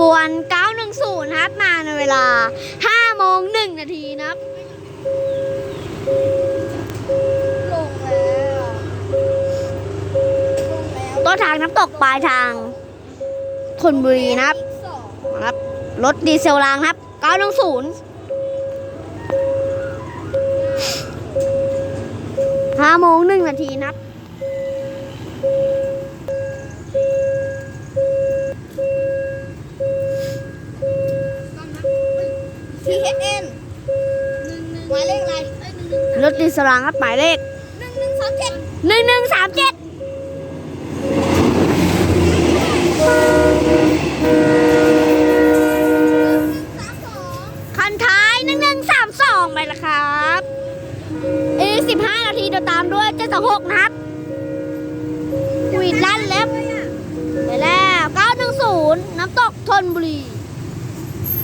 บขบวน 910ครับมาในเวลา5โมง1นาทีนะครับลงแล้วลงแล้วต้นทางน้ำตกปลายทางธนบุรีนะครับอีกสองนะครับ รถดีเซลรางครับ 910 5โมง1นาทีนะครับ ทีเอสเอ็นหมายเลขอะไรรถดีเซลรางครับหมายเลขหนึ่งหนึ่งสามเจ็ด1137สามสองคันท้าย1132ไปแล้วครับอีก15นาทีเดี๋ยวตามด้วยเจ็ดหกนะครับหวีดลั่นเล็บเลยอะไปแล้ว910น้ำตกทนบุรี